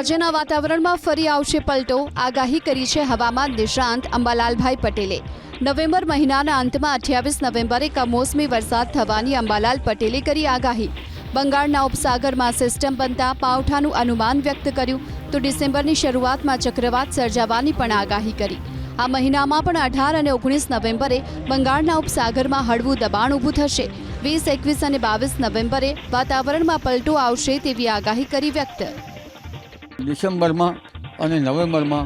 રાજ્યના વાતાવરણમાં ફરી આવશે પલટો. આગાહી કરી છે હવામાન નિષ્ણાંત અંબાલાલભાઈ પટેલે. નવેમ્બર મહિનાના અંતમાં અઠ્યાવીસ નવેમ્બરે કમોસમી વરસાદ થવાની અંબાલાલ પટેલે કરી આગાહી. બંગાળના ઉપસાગરમાં સિસ્ટમ બનતા પાવઠાનું અનુમાન વ્યક્ત કર્યું તો ડિસેમ્બરની શરૂઆતમાં ચક્રવાત સર્જાવાની પણ આગાહી કરી. આ મહિનામાં પણ અઢાર અને ઓગણીસ નવેમ્બરે બંગાળના ઉપસાગરમાં હળવું દબાણ ઊભું થશે. વીસ, એકવીસ અને બાવીસ નવેમ્બરે વાતાવરણમાં પલટો આવશે તેવી આગાહી કરી વ્યક્ત. ડિસેમ્બરમાં અને નવેમ્બરમાં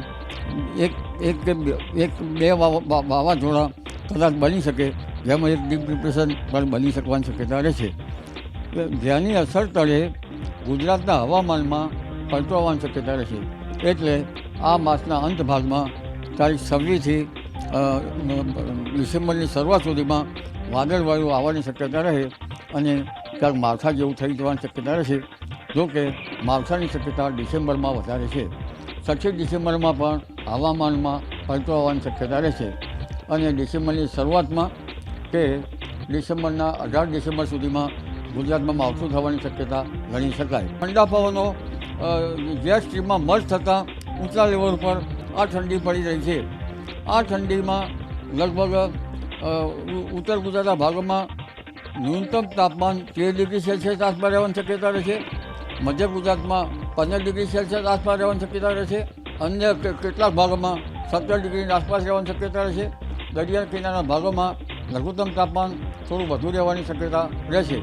એક એક કે એક, બે વાવાઝોડા કદાચ બની શકે, જેમાં એક ડીપ ડિપ્રેશન પણ બની શકવાની શક્યતા રહેશે છે. જેની અસર તળે ગુજરાતના હવામાનમાં પલટો આવવાની શક્યતા રહેશે એટલે આ માસના અંત ભાગમાં તારીખ છવ્વીસથી ડિસેમ્બરની શરૂઆત સુધીમાં વાદળવાયુ આવવાની શક્યતા રહે અને ક્યાંક માથા જેવું થઈ જવાની શક્યતા રહેશે છે. કે માવઠાની શક્યતા ડિસેમ્બરમાં વધારે છે. છઠ્ઠી ડિસેમ્બરમાં પણ હવામાનમાં પલટો આવવાની શક્યતા રહેશે અને ડિસેમ્બરની શરૂઆતમાં કે ડિસેમ્બરના અઢાર ડિસેમ્બર સુધીમાં ગુજરાતમાં માવઠું થવાની શક્યતા ગણી શકાય. ઠંડા પવનો જે સ્ટ્રીમમાં મર્જ થતાં ઊંચા લેવલ ઉપર આ ઠંડી પડી રહી છે. આ ઠંડીમાં લગભગ ઉત્તર ગુજરાતના ભાગોમાં ન્યૂનતમ તાપમાન તેર ડિગ્રી સેલ્સિયસ આસપાસ રહેવાની શક્યતા રહેશે મધ્ય ગુજરાતમાં પંદર ડિગ્રી સેલ્સિયસ આસપાસ રહેવાની શક્યતા રહેશે અન્ય કેટલાક ભાગોમાં સત્તર ડિગ્રીની આસપાસ રહેવાની શક્યતા રહેશે દરિયા કિનારાના ભાગોમાં લઘુત્તમ તાપમાન થોડું વધુ રહેવાની શક્યતા રહેશે